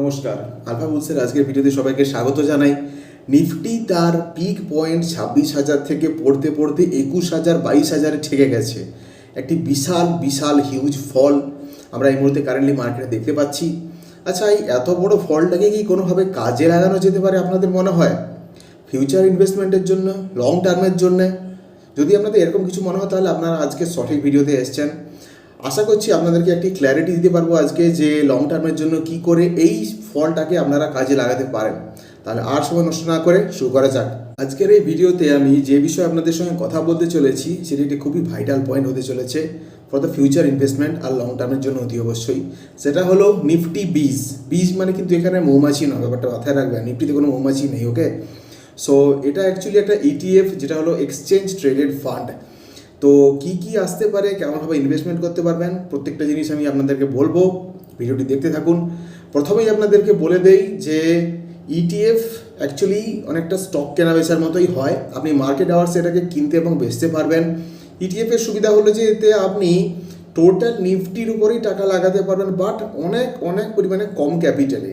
নমস্কার। আলফা বুলসের আজকের ভিডিওতে সবাইকে স্বাগত জানাই। নিফটি তার পিক পয়েন্ট ছাব্বিশ হাজার থেকে পড়তে পড়তে একুশ হাজার, বাইশ হাজারে ঠেকে গেছে। একটি বিশাল বিশাল হিউজ ফল আমরা এই মুহূর্তে কারেন্টলি মার্কেটে দেখতে পাচ্ছি। আচ্ছা এই এত বড় ফলটাকে কি কোনোভাবে কাজে লাগানো যেতে পারে আপনাদের মনে হয়? ফিউচার ইনভেস্টমেন্টের জন্য লং টার্মের জন্য? যদি আপনাদের এরকম কিছু মনে হয়, তাহলে আপনারা আজকে সঠিক ভিডিওতে এসছেন। আশা করছি আপনাদেরকে একটি ক্ল্যারিটি দিতে পারব আজকে যে লং টার্মের জন্য কি করে এই ফলটাকে আপনারা কাজে লাগাতে পারেন। তাহলে আর সময় নষ্ট না করে শুরু করা যাক। আজকের এই ভিডিওতে আমি যে বিষয়ে আপনাদের সঙ্গে কথা বলতে চলেছি, সেটি একটি খুবই ভাইটাল পয়েন্ট হতে চলেছে ফর দ্য ফিউচার ইনভেস্টমেন্ট আর লং টার্মের জন্য অতি অবশ্যই। সেটা হলো নিফটি বীজ। বীজ মানে কিন্তু এখানে মৌমাছি নয়, ব্যাপারটা মাথায় রাখবেন। নিফটিতে কোনো মৌমাছি নেই ওকে সো এটা অ্যাকচুয়ালি একটা ইটিএফ যেটা হলো এক্সচেঞ্জ ট্রেডেড ফান্ড তো কি কি আসতে পারে, কেমনভাবে ইনভেস্টমেন্ট করতে পারবেন, প্রত্যেকটা জিনিস আমি আপনাদেরকে বলব, ভিডিওটি দেখতে থাকুন। প্রথমেই আপনাদেরকে বলে দেই যে ইটিএফ অ্যাকচুয়ালি অনেকটা স্টক কেনা বেচার মতোই হয়। আপনি মার্কেট আওয়ার্সে এটাকে কিনতে এবং বেচতে পারবেন। ইটিএফের সুবিধা হলো যে এতে আপনি টোটাল নিফটির উপরেই টাকা লাগাতে পারবেন বাট অনেক অনেক পরিমাণে কম ক্যাপিটালে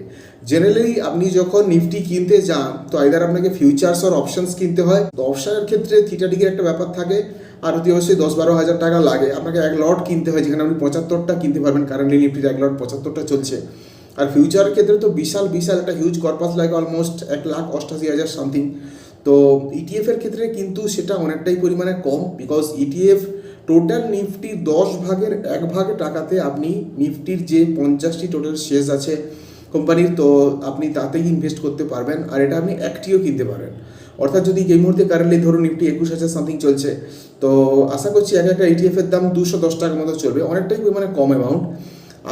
জেনারেলি আপনি যখন নিফটি কিনতে যান, তো আইদার আপনাকে ফিউচার্স আর অপশনস কিনতে হয়। তো অপশনের ক্ষেত্রে থিটাটিকের একটা ব্যাপার থাকে, আর অতি অবশ্যই দশ বারো হাজার টাকা লাগে। আপনাকে এক লট কিনতে হয়, যেখানে আপনি পঁচাত্তরটা কিনতে পারবেন। কারেন্টলি নিফটির এক লট পঁচাত্তরটা চলছে। আর ফিউচারের ক্ষেত্রে তো বিশাল বিশাল একটা হিউজ কর্পাস লাগে অলমোস্ট এক লাখ অষ্টাশি হাজার সামথিং তো ইটিএফের ক্ষেত্রে কিন্তু সেটা অনেকটাই পরিমাণে কম বিকজ ইটিএফ টোটাল নিফটি দশ ভাগের এক ভাগ টাকাতে আপনি নিফটির যে পঞ্চাশটি টোটাল শেষ আছে কোম্পানির তো আপনি তাতেই ইনভেস্ট করতে পারবেন। আর এটা আপনি একটিও কিনতে পারেন। অর্থাৎ যদি এই মুহূর্তে কারেন্টলি ধরুন নিফটি একুশ হাজার সামথিং চলছে, তো আশা করছি এক একটা ইটিএফ এর দাম দুশো দশ টাকার মতো চলবে। অনেকটাই পরিমাণে কম অ্যামাউন্ট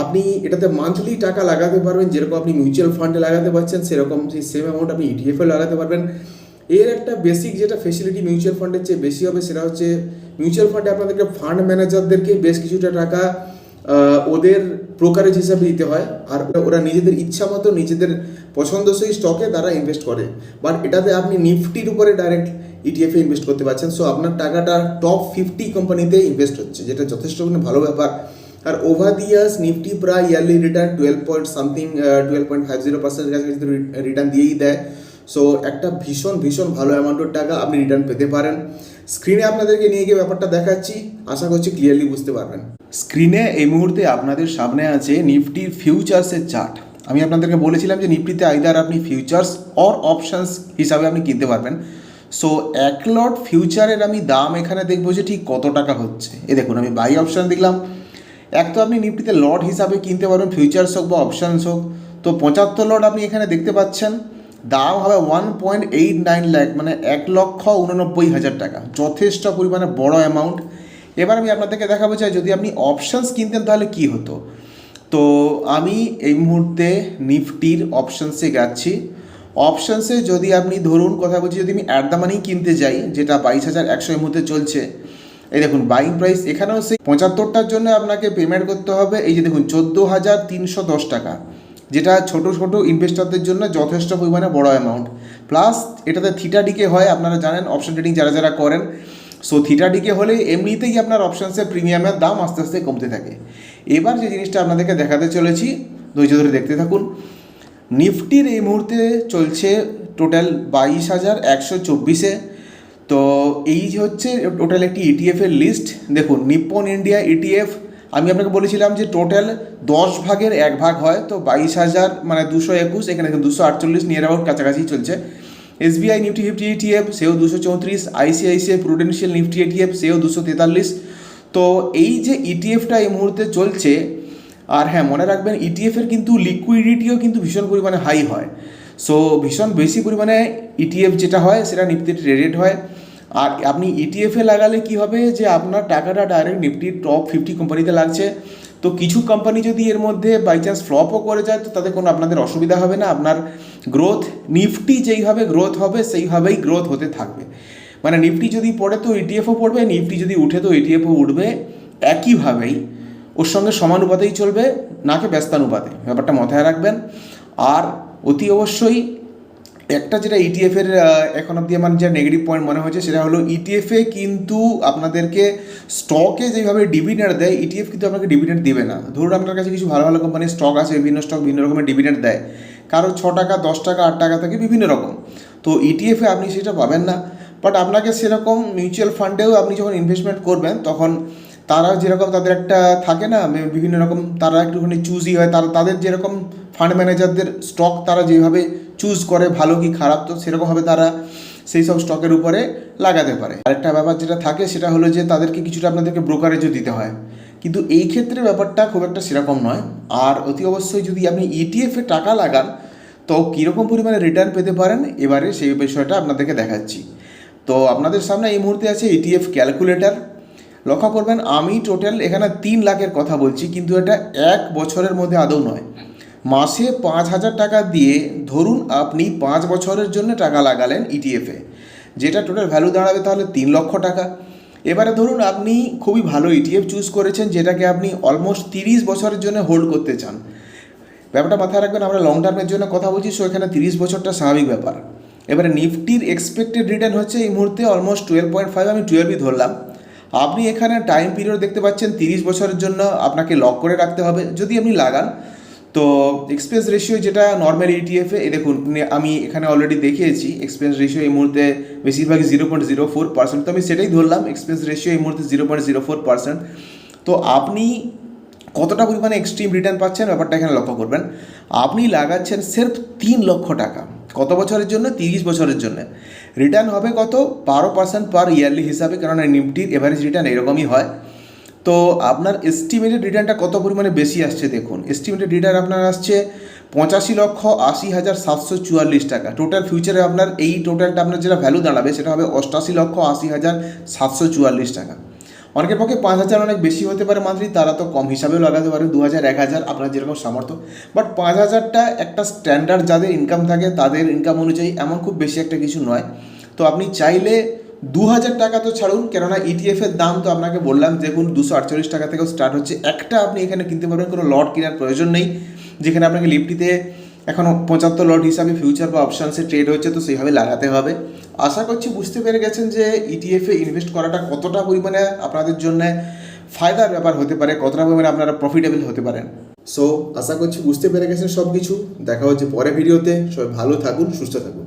আপনি এটাতে মান্থলি টাকা লাগাতে পারবেন, যেরকম আপনি মিউচুয়াল ফান্ডে লাগাতে পারছেন, সেরকম সেই সেম অ্যামাউন্ট আপনি ইটিএফে লাগাতে পারবেন। এর একটা বেসিক যেটা ফেসিলিটি মিউচুয়াল ফান্ডের চেয়ে বেশি হবে, সেটা হচ্ছে মিউচুয়াল ফান্ডে আপনাদেরকে ফান্ড ম্যানেজারদেরকে বেশ কিছুটা টাকা ওদের ব্রোকারেজ হিসাবে দিতে হয়। আর ওরা নিজেদের ইচ্ছা মতো নিজেদের পছন্দসই স্টকে তারা ইনভেস্ট করে। বাট এটাতে আপনি নিফটির উপরে ডাইরেক্ট ইটিএফে ইনভেস্ট করতে পারছেন। সো আপনার টাকাটা টপ ফিফটি কোম্পানিতে ইনভেস্ট হচ্ছে, যেটা যথেষ্ট মানে ভালো ব্যাপার। আর ওভার দি ইয়ার্স নিফটি প্রায় yearly return twelve point something twelve point five zero percent কাছে রিটার্ন দিয়েই দেয়। সো একটা ভীষণ ভীষণ ভালো অ্যামাউন্টের টাকা আপনি রিটার্ন পেতে পারেন। স্ক্রিনে আপনাদেরকে নিয়ে গিয়ে ব্যাপারটা দেখাচ্ছি। আশা করছি ক্লিয়ারলি বুঝতে পারবেন। স্ক্রিনে এই মুহূর্তে আপনাদের সামনে আছে নিফটির ফিউচার্সের চার্ট আমি আপনাদেরকে বলেছিলাম যে নিফটিতে আইদার আপনি ফিউচার্স অর অপশানস হিসাবে আপনি কিনতে পারবেন। সো এক লট ফিউচারের আমি দাম এখানে দেখব যে ঠিক কত টাকা হচ্ছে। এ দেখুন, আমি বাই অপশান দেখলাম। এক তো আপনি নিফটিতে লট হিসাবে কিনতে পারবেন ফিউচার্স হোক বা অপশানস হোক। তো পঁচাত্তর লট আপনি এখানে দেখতে পাচ্ছেন। দাম হবে one point eight nine lakh মানে এক লক্ষ উননব্বই হাজার টাকা। যথেষ্ট পরিমাণে বড় অ্যামাউন্ট এবার আমি আপনাদেরকে দেখাবো চাই যদি আপনি অপশানস কিনতেন তাহলে কি হতো। তো আমি এই মুহূর্তে নিফটির অপশানসে যাচ্ছি। অপশানসে যদি আপনি ধরুন, কথা বলছি, যদি আমি অ্যাট দ্য মানি কিনতে যাই, যেটা বাইশ হাজার একশো এর মধ্যে চলছে। এই দেখুন বাইং প্রাইস এখানেও সেই পঁচাত্তরটার জন্য আপনাকে পেমেন্ট করতে হবে। এই যে দেখুন, চোদ্দ হাজার তিনশো দশ টাকা। যেটা ছোট ছোট ইনভেস্টরদের জন্য যথেষ্ট পরিমাণে বড় অ্যামাউন্ট প্লাস এটাতে থিটা ডিকে হয়, আপনারা জানেন অপশন ট্রেডিং যারা যারা করেন সো থিটা ডিকে হলে এমনিতেই আপনার অপশানসের প্রিমিয়ামের দাম আস্তে আস্তে কমতে থাকে। এবার যে জিনিসটা আপনাদেরকে দেখাতে চলেছি, ধৈর্য ধরে দেখতে থাকুন। নিফটির এই মুহূর্তে চলছে টোটাল বাইশ হাজার একশো চব্বিশে। তো এই যে হচ্ছে টোটাল একটি ইটিএফ এর লিস্ট দেখুন নিপ্পন ইন্ডিয়া ইটিএফ আমি আপনাকে বলেছিলাম যে টোটাল দশ ভাগের এক ভাগ হয়, তো বাইশ হাজার মানে দুশো একুশ, এখানে দুশো আটচল্লিশ নিয়ার অ্যাবাউট কাছাকাছি চলছে। এসবিআই নিফটি ফিফটি ইটিএফ সেও দুশো চৌত্রিশ, আইসিআইসিআই প্রুডেন্সিয়াল নিফটি ইটিএফ সেও দুশো তেতাল্লিশ। তো এই যে ইটিএফটা এই মুহূর্তে চলছে, আর হ্যাঁ মনে রাখবেন ইটিএফের কিন্তু লিকুইডিটিও কিন্তু ভীষণ পরিমাণে হাই হয়। সো ভীষণ বেশি পরিমাণে ইটিএফ যেটা হয়, সেটা নিফটি ট্রেডেড হয়। আর আপনি ইটিএফে লাগালে কি হবে যে আপনার টাকাটা ডাইরেক্ট নিফটির টপ ফিফটি কোম্পানিতে লাগছে। তো কিছু কোম্পানি যদি এর মধ্যে বাই চান্স ফ্লপও করে যায়, তো তাতে কোনো আপনাদের অসুবিধা হবে না। আপনার গ্রোথ নিফটি যেইভাবে গ্রোথ হবে, সেইভাবেই গ্রোথ হতে থাকবে। মানে নিফটি যদি পড়ে তো ইটিএফও পড়বে নিফটি যদি উঠে তো ইটিএফও উঠবে একইভাবেই। ওর সঙ্গে সমানুপাতেই চলবে নাকে ব্যস্তানুপাতে। ব্যাপারটা মাথায় রাখবেন। আর অতি অবশ্যই একটা যেটা ইটিএফের এখন অব্দি আমার যে নেগেটিভ পয়েন্ট মনে হয়েছে, সেটা হলো ইটিএফে কিন্তু আপনাদেরকে স্টকে যেভাবে ডিভিডেন্ড দেয় ইটিএফ কিন্তু আপনাকে ডিভিডেন্ড দেবে না। ধরুন আপনার কাছে কিছু ভালো ভালো কোম্পানির স্টক আছে, বিভিন্ন স্টক বিভিন্ন রকমের ডিভিডেন্ড দেয়। কারও ছ টাকা, দশ টাকা, আট টাকা থেকে বিভিন্ন রকম। তো ইটিএফে আপনি সেটা পাবেন না। বাট আপনাকে সেরকম মিউচুয়াল ফান্ডেও আপনি যখন ইনভেস্টমেন্ট করবেন, তখন তারা যেরকম তাদের একটা থাকে না বিভিন্ন রকম তারা একটুখানি চুজই হয়, তারা, তাদের যেরকম ফান্ড ম্যানেজারদের স্টক তারা যেভাবে চুজ করে ভালো কি খারাপ, তো সেরকমভাবে তারা সেই সব স্টকের উপরে লাগাতে পারে। আরেকটা ব্যাপার যেটা থাকে সেটা হলো যে তাদেরকে কিছুটা আপনাদেরকে ব্রোকারেজও দিতে হয়। কিন্তু এই ক্ষেত্রে ব্যাপারটা খুব একটা সেরকম নয়। আর অতি অবশ্যই যদি আপনি ইটিএফে টাকা লাগান, তো কীরকম পরিমাণে রিটার্ন পেতে পারেন, এবারে সেই বিষয়টা আপনাদেরকে দেখাচ্ছি। তো আপনাদের সামনে এই মুহূর্তে আছে ইটিএফ ক্যালকুলেটর লক্ষ্য করবেন, আমি টোটাল এখানে তিন লাখের কথা বলছি, কিন্তু এটা এক বছরের মধ্যে আদৌ নয়। মাসে পাঁচ হাজার টাকা দিয়ে ধরুন আপনি পাঁচ বছরের জন্য টাকা লাগালেন ইটিএফে যেটা টোটাল ভ্যালু দাঁড়াবে তাহলে তিন লক্ষ টাকা। এবারে ধরুন আপনি খুবই ভালো ইটিএফ চুজ করেছেন, যেটাকে আপনি অলমোস্ট তিরিশ বছরের জন্য হোল্ড করতে চান। ব্যাপারটা মাথায় রাখবেন, আমরা লং টার্মের জন্য কথা বলছি সো এখানে তিরিশ বছরটা স্বাভাবিক ব্যাপার। এবারে নিফটির এক্সপেক্টেড রিটার্ন হচ্ছে এই মুহূর্তে অলমোস্ট টুয়েলভ পয়েন্ট ফাইভ আমি টুয়েলভই ধরলাম। আপনি এখানে টাইম পিরিয়ড দেখতে পাচ্ছেন, তিরিশ বছরের জন্য আপনাকে লক করে রাখতে হবে। যদি আপনি লাগান তো এক্সপেন্স রেশিও যেটা নর্মাল ইটিএফে এ দেখুন আমি এখানে অলরেডি দেখিয়েছি এক্সপেন্স রেশিও এই মুহূর্তে বেশিরভাগই zero point zero four percent তো আমি সেটাই ধরলাম এক্সপেন্স রেশিও এই মুহূর্তে zero point zero four percent তো আপনি কতটা পরিমাণে এক্সট্রিম রিটার্ন পাচ্ছেন, ব্যাপারটা এখানে লক্ষ্য করবেন। আপনি লাগাচ্ছেন সেরফ তিন লক্ষ টাকা। কত বছরের জন্য? তিরিশ বছরের জন্য। রিটার্ন হবে কত? বারো পার্সেন্ট পার ইয়ারলি হিসাবে, কেননা নিফটির এভারেজ রিটার্ন এরকমই হয়। তো আপনার এস্টিমেটেড রিটার্নটা কত পরিমাণে বেশি আসছে দেখুন? এস্টিমেটেড রিটার্ন আপনার আসছে পঁচাশি লক্ষ আশি হাজার সাতশো চুয়াল্লিশ টাকা। টোটাল ফিউচারে আপনার এই টোটালটা আপনার যেটা ভ্যালু দাঁড়াবে সেটা হবে অষ্টাশি লক্ষ আশি হাজার সাতশো চুয়াল্লিশ টাকা। অনেকের পক্ষে পাঁচ হাজার অনেক বেশি হতে পারে মান্থলি তারা তো কম হিসাবেও লাগাতে পারে। দু হাজার, এক হাজার আপনার যেরকম সামর্থ্য। বাট পাঁচ হাজারটা একটা স্ট্যান্ডার্ড যাদের ইনকাম থাকে, তাদের ইনকাম অনুযায়ী এমন খুব বেশি একটা কিছু নয়। তো আপনি চাইলে দু হাজার টাকা তো ছাড়ুন, কেননা ইটিএফ এর দাম তো আপনাকে বললাম, দেখুন দুশো আটচল্লিশ টাকা থেকেও স্টার্ট হচ্ছে। একটা আপনি এখানে কিনতে পারবেন, কোনো লট কেনার প্রয়োজন নেই। যেখানে আপনাকে লিফটিতে এখনও পঁচাত্তর লট হিসাবে ফিউচার বা অপশানসে ট্রেড হচ্ছে, তো সেইভাবে লাগাতে হবে। আশা করছি বুঝতে পেরে গেছেন যে ইটিএফে ইনভেস্ট করাটা কতটা পরিমাণে আপনাদের জন্য ফায়দার ব্যাপার হতে পারে, কতটা পরিমাণে আপনারা প্রফিটেবল হতে পারেন। সো আশা করছি বুঝতে পেরে গেছেন সব কিছু দেখা হচ্ছে পরে ভিডিওতে সবাই ভালো থাকুন, সুস্থ থাকুন।